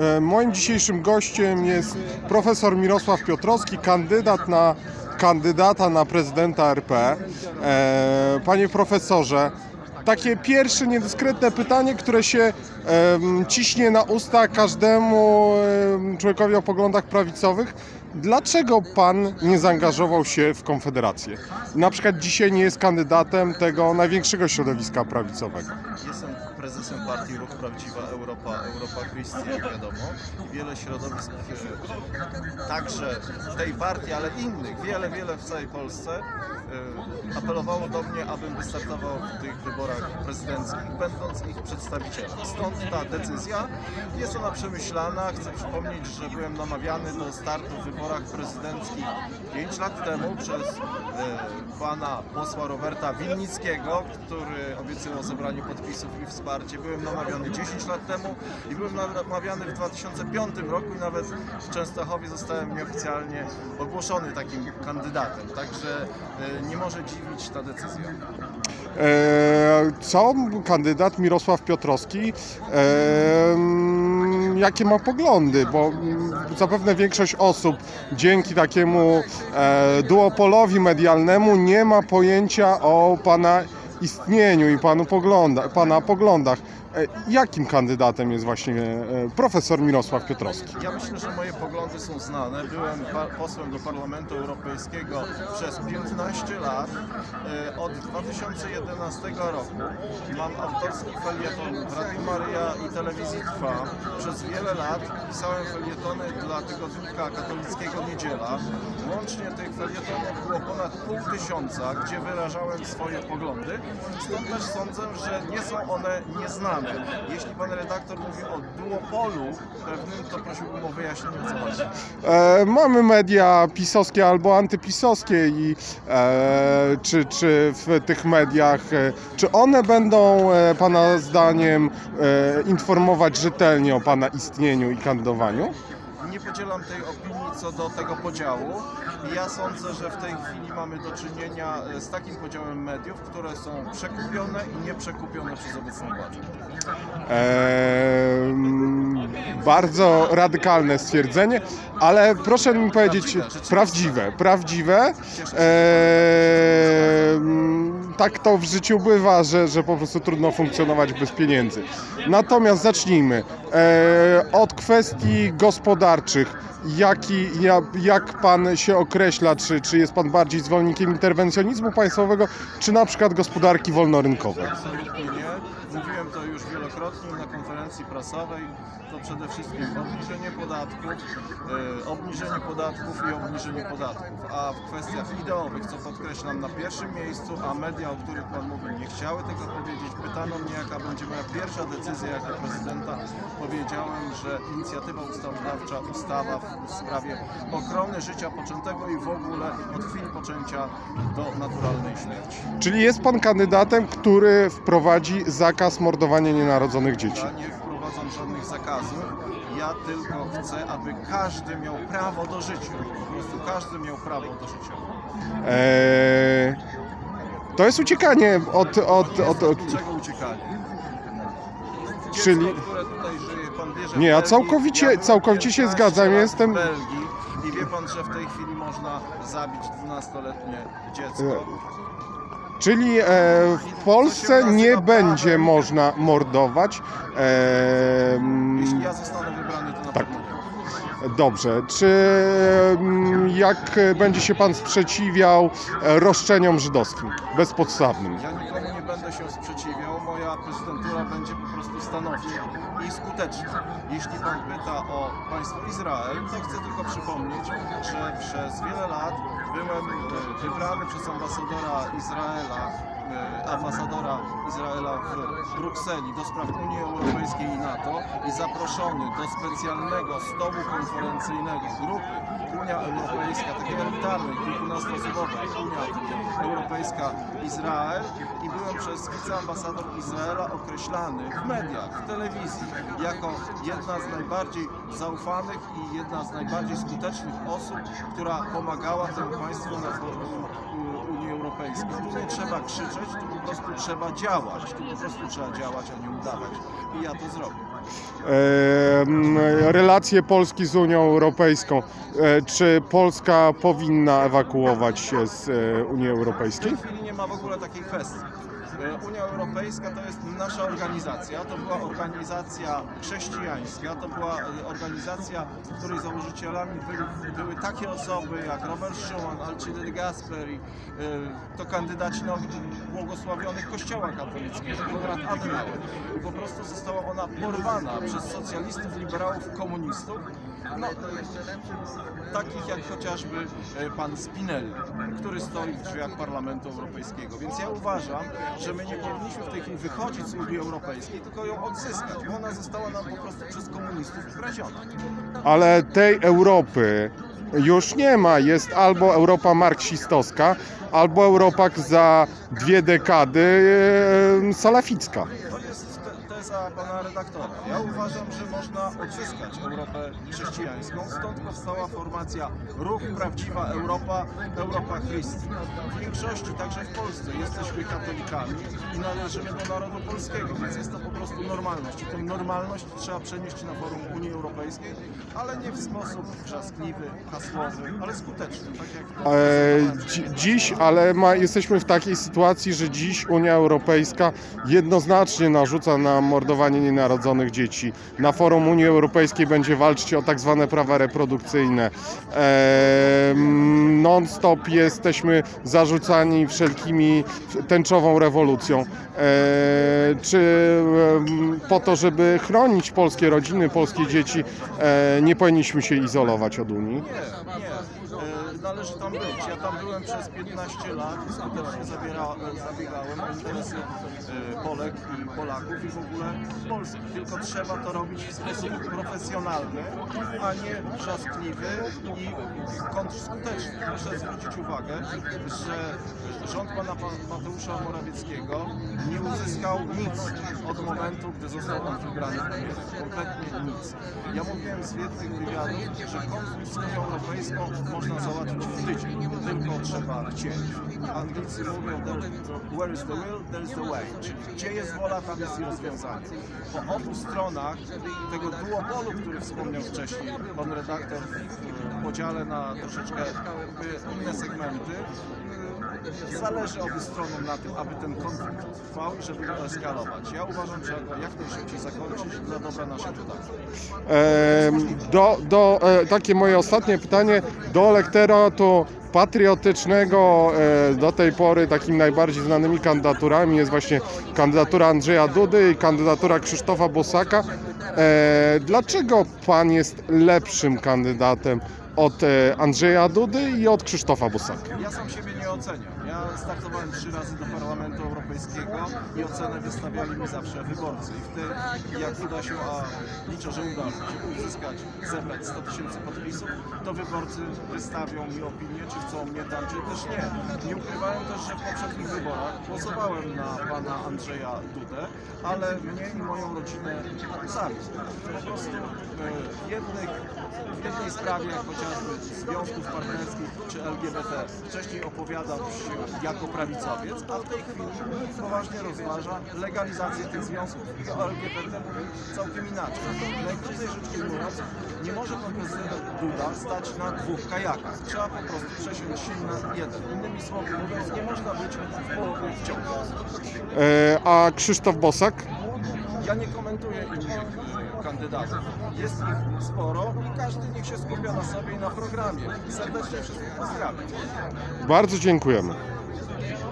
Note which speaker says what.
Speaker 1: E, Moim dzisiejszym gościem jest profesor Mirosław Piotrowski, kandydat na kandydata na prezydenta RP. E, Panie profesorze, takie pierwsze niedyskretne pytanie, które się ciśnie na usta każdemu em, człowiekowi o poglądach prawicowych. Dlaczego pan nie zaangażował się w Konfederację? Na przykład dzisiaj nie jest kandydatem tego największego środowiska prawicowego.
Speaker 2: Partii Ruch Prawdziwa Europa, Europa Christi, jak wiadomo. I wiele środowisk, e, także tej partii, ale innych, wiele, wiele w całej Polsce, e, apelowało do mnie, abym wystartował w tych wyborach prezydenckich, będąc ich przedstawicielem. Stąd ta decyzja. Jest ona przemyślana. Chcę przypomnieć, że byłem namawiany do startu w wyborach prezydenckich 5 lat temu przez e, pana posła Roberta Winnickiego, który obiecywał zebranie podpisów i wsparcie. Byłem namawiany 10 lat temu i byłem namawiany w 2005 roku i nawet w Częstochowie zostałem nieoficjalnie ogłoszony takim kandydatem. Także e, nie może dziwić ta decyzja.
Speaker 1: E, Co kandydat Mirosław Piotrowski, e, mm, jakie ma poglądy? Bo mm, zapewne większość osób dzięki takiemu e, duopolowi medialnemu nie ma pojęcia o pana istnieniu i panu pogląda, pana poglądach. E, Jakim kandydatem jest właśnie e, profesor Mirosław Piotrowski?
Speaker 2: Ja myślę, że moje poglądy są znane. Byłem posłem do Parlamentu Europejskiego przez 15 lat. E, Od 2011 roku mam autorski felieton w Radiu Maryja i Telewizji Trwa. Przez wiele lat pisałem felietony dla tygodnika katolickiego Niedziela. Łącznie tych felietonów było ponad pół tysiąca, gdzie wyrażałem swoje poglądy. Stąd też sądzę, że nie są one nieznane. Jeśli pan redaktor mówi o duopolu pewnym, to prosiłbym o wyjaśnienie, co chodzi.
Speaker 1: E, mamy media pisowskie albo antypisowskie i e, czy, czy w tych mediach, e, czy one będą e, Pana zdaniem e, informować rzetelnie o Pana istnieniu i kandydowaniu?
Speaker 2: Nie podzielam tej opinii co do tego podziału. Ja sądzę, że w tej chwili mamy do czynienia e, z takim podziałem mediów, które są przekupione i nieprzekupione przez obecną władzę.
Speaker 1: E, mm, bardzo radykalne stwierdzenie, ale proszę mi powiedzieć,
Speaker 2: Prawdziwe,
Speaker 1: prawdziwe. E, mm, tak to w życiu bywa, że, że po prostu trudno funkcjonować bez pieniędzy. Natomiast zacznijmy e, od kwestii gospodarczych. Jaki, ja- jak pan się określa, czy, czy jest pan bardziej zwolennikiem interwencjonizmu państwowego, czy na przykład gospodarki wolnorynkowej?
Speaker 2: Absolutnie nie. Mówiłem to już wielokrotnie na konferencji prasowej. To przede wszystkim obniżenie podatków, e, obniżenie podatków i obniżenie podatków. A w kwestiach ideowych, co podkreślam na pierwszym miejscu, a media, o których Pan mówił, nie chciały tego powiedzieć. Pytano mnie, jaka będzie moja pierwsza decyzja jako prezydenta. Powiedziałem, że inicjatywa ustawodawcza, ustawa w sprawie ochrony życia poczętego i w ogóle od chwili poczęcia do naturalnej śmierci.
Speaker 1: Czyli jest pan kandydatem, który wprowadzi zakaz mordowania nienarodzonych dzieci.
Speaker 2: Ja nie wprowadzam żadnych zakazów. Ja tylko chcę, aby każdy miał prawo do życia. Po prostu każdy miał prawo do życia.
Speaker 1: Eee, to jest uciekanie od. od, od, od
Speaker 2: Czego uciekanie? Dziecko,
Speaker 1: Czyli-
Speaker 2: które tutaj żyje, pan wie, że w
Speaker 1: Nie, ja
Speaker 2: Belgii- byłem
Speaker 1: całkowicie się
Speaker 2: 15
Speaker 1: zgadzam,
Speaker 2: lat
Speaker 1: jestem-
Speaker 2: w Belgii i wie pan, że w tej chwili można zabić 12-letnie dziecko.
Speaker 1: Czyli e, w Polsce nie będzie można mordować. Eee,
Speaker 2: Jeśli ja zostanę wybrany, to na
Speaker 1: Tak.
Speaker 2: pewno nie.
Speaker 1: Dobrze. Czy mm, jak będzie się pan sprzeciwiał e, roszczeniom żydowskim bezpodstawnym?
Speaker 2: Ja nikomu nie będę się sprzeciwiał. Moja prezydentura będzie po prostu stanowcza i skuteczna. Jeśli pan pyta o państwo Izrael, to chcę tylko przypomnieć, że przez wiele lat byłem e, wybrany przez ambasadora Izraela, ambasadora Izraela w Brukseli do spraw Unii Europejskiej i NATO i zaproszony do specjalnego stołu konferencyjnego grupy Unia Europejska, takiej elitarnej, kilkunastoosobowej Unia Europejska Izrael i byłem przez wiceambasador Izraela określany w mediach, w telewizji jako jedna z najbardziej zaufanych i jedna z najbardziej skutecznych osób, która pomagała temu państwu na forum Europejskiej. Tu nie trzeba krzyczeć, tu po prostu trzeba działać, tu po prostu trzeba działać, a nie udawać. I ja to zrobię.
Speaker 1: E, relacje Polski z Unią Europejską. E, Czy Polska powinna ewakuować się z e, Unii
Speaker 2: W
Speaker 1: Europejskiej?
Speaker 2: tej chwili nie ma w ogóle takiej kwestii. E, Unia Europejska to jest nasza organizacja, to była organizacja chrześcijańska, to była e, organizacja, której założycielami byli, były takie osoby jak Robert Schuman, Alcide de Gasperi, e, to kandydaci na błogosławionych Kościoła katolickiego, Konrad Adenauer. Po prostu została ona porwana przez socjalistów, liberałów, komunistów, no, takich jak chociażby e, pan Spinelli, który stoi w drzwiach Parlamentu Europejskiego. Więc ja uważam, że my nie powinniśmy w tej chwili wychodzić z Unii Europejskiej, tylko ją odzyskać, bo ona została nam po prostu przez komunistów ukradziona.
Speaker 1: Ale tej Europy już nie ma. Jest albo Europa marksistowska, albo Europa za dwie dekady e, salaficka.
Speaker 2: To jest te- teza pana redaktora. Ja uważam, że można odzyskać Europę chrześcijańską. Stąd powstała formacja Ruch Prawdziwa Europa, Europa Christi. W większości, także w Polsce, jesteśmy katolikami i należymy do narodu polskiego, więc jest to po prostu normalność. I tę normalność trzeba przenieść na forum Unii Europejskiej, ale nie w sposób wrzaskliwy, hasłowy, ale skuteczny. Tak jak
Speaker 1: E, dzi- dziś, ale ma, jesteśmy w takiej sytuacji, że dziś Unia Europejska jednoznacznie narzuca nam mordowanie nienarodzonych dzieci. Na forum Unii Europejskiej będzie walczyć o tak zwane prawa reprodukcyjne. E, non-stop jesteśmy zarzucani wszelkimi tęczową rewolucją. E, czy po to, żeby chronić polskie rodziny, polskie dzieci, e, nie powinniśmy się izolować od Unii?
Speaker 2: Należy tam być. Ja tam byłem przez 15 lat i skutecznie zabiera, zabiegałem o interesy e, Polek i Polaków i w ogóle Polski. Tylko trzeba to robić w sposób profesjonalny, a nie wrzaskliwy i kontrskuteczny. Proszę zwrócić uwagę, że rząd pana Pa- Mateusza Morawieckiego nie uzyskał nic od momentu, gdy został on wybrany. Kompletnie nic. Ja mówiłem z jednych wywiadów, że konflikt z Unią Europejską można załatwić w tydzień, tylko trzeba chcieć. Anglicy mówią, where is the will, there is the way. Czyli gdzie jest wola, tam jest i rozwiązanie. Po obu stronach tego duopolu, który wspomniał wcześniej pan redaktor w podziale na troszeczkę jakby inne segmenty, zależy obu stronom na tym, aby ten konflikt trwał i żeby go eskalować. Ja uważam, że jak najszybciej zakończyć dla dobra naszych rodaków.
Speaker 1: Em, Do, do, e, takie moje ostatnie pytanie do elektoratu patriotycznego e, do tej pory takim najbardziej znanymi kandydaturami jest właśnie kandydatura Andrzeja Dudy i kandydatura Krzysztofa Bosaka. E, Dlaczego pan jest lepszym kandydatem od e, Andrzeja Dudy i od Krzysztofa Bosaka?
Speaker 2: Ja sam siebie nie oceniam. Startowałem trzy razy do Parlamentu Europejskiego i ocenę wystawiali mi zawsze wyborcy. I wtedy, jak uda się, a liczę, że uda się uzyskać, zebrać 100 tysięcy podpisów, to wyborcy wystawią mi opinię, czy chcą mnie tam, czy też nie. Nie ukrywałem też, że w poprzednich wyborach głosowałem na pana Andrzeja Dudę, ale mnie i moją rodzinę zawiódł. Po prostu e, w jednych w jednej sprawie, chociażby związków partnerskich czy LGBT, wcześniej opowiadał się jako prawicowiec, a w tej chwili poważnie rozważa legalizację tych związków i o LGBT mówi całkiem inaczej. Najkrócej rzecz ujmując, nie może pan prezydent Duda stać na dwóch kajakach. Trzeba po prostu przesiąść się na jeden. Innymi słowy mówiąc, nie można być w połowie w ciągu.
Speaker 1: E, A Krzysztof Bosak?
Speaker 2: Ja nie komentuję innych y, kandydatów. Jest ich sporo i każdy niech się skupia na sobie i na programie. Serdecznie wszystkich pozdrawiam.
Speaker 1: Bardzo dziękujemy.